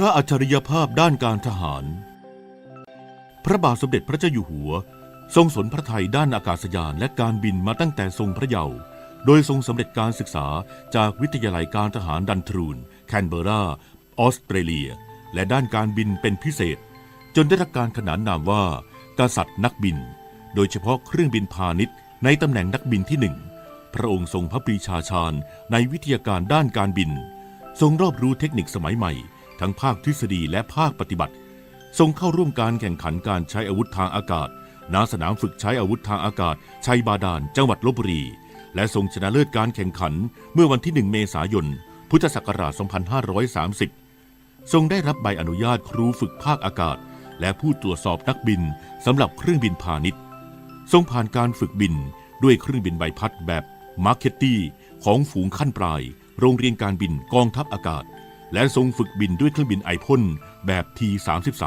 พระอัจฉริยภาพด้านการทหาร พระบาทสมเด็จพระเจ้าอยู่หัว ทรงสนพระไทยด้านอากาศยานและการบินมาตั้งแต่ทรงพระเยาว์โดยทรงสำเร็จการศึกษาจากวิทยาลัยการทหารดันทรูน แคนเบราออสเตรเลีย และด้านการบินเป็นพิเศษ จนได้รับการขนานนามว่า กษัตริย์นักบิน โดยเฉพาะเครื่องบินพาณิชย์ ในตำแหน่งนักบินที่หนึ่งพระองค์ทรงพระปรีชาชาญในวิทยาการด้านการบิน ทรงรอบรู้เทคนิคสมัยใหม่ ทั้งภาคทฤษฎีและภาคปฏิบัติ ทรงเข้าร่วมการแข่งขันการใช้อาวุธทางอากาศ ณ สนามฝึกใช้อาวุธทางอากาศ ชัยบาดาล จังหวัดลบบุรี และทรงชนะเลิศการแข่งขันเมื่อวันที่ 1 เมษายน พุทธศักราช 2530 ทรงได้รับใบอนุญาตครูฝึกภาคอากาศ และผู้ตรวจสอบนักบินสำหรับเครื่องบินพาณิชย์ ทรงผ่านการฝึกบินด้วยเครื่องบินใบพัดแบบมาร์เก็ตตี้ของฝูงขั้นปลาย โรงเรียนการบินกองทัพอากาศ และทรงฝึกบินด้วยเครื่องบินไอพ่นแบบ T33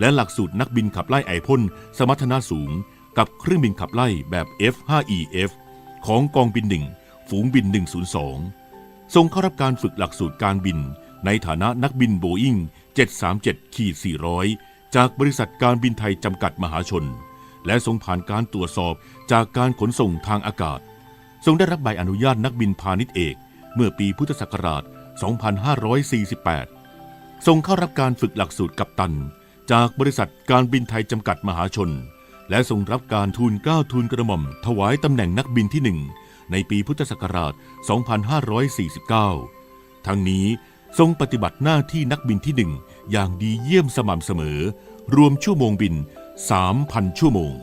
และหลักสูตรนักบินขับไล่ไอพ่นสมรรถนะสูง กับเครื่องบินขับไล่แบบ F5EF ของกองบินหนึ่งฝูงบิน 102 ทรงเข้ารับการฝึกหลักสูตรการบิน ในฐานะนักบินโบอิง737ขีด400 จากบริษัทการบินไทยจำกัดมหาชน และทรงผ่านการตรวจสอบจากการขนส่งทางอากาศ ทรงได้รับใบอนุญาตนักบินพาณิชย์เอก เมื่อปีพุทธศักราช 2548 ทรงเข้ารับการฝึกหลักสูตรกัปตัน จากบริษัทการบินไทยจำกัดมหาชน และทรงรับการทูลเก้าทูลกระหม่อม ถวายตำแหน่งนักบินที่หนึ่งในปีพุทธศักราช 2549 ทั้งนี้ทรงปฏิบัติหน้าที่นักบินที่หนึ่งอย่างดีเยี่ยมสม่ำเสมอ รวมชั่วโมงบิน 3,000 ชั่วโมง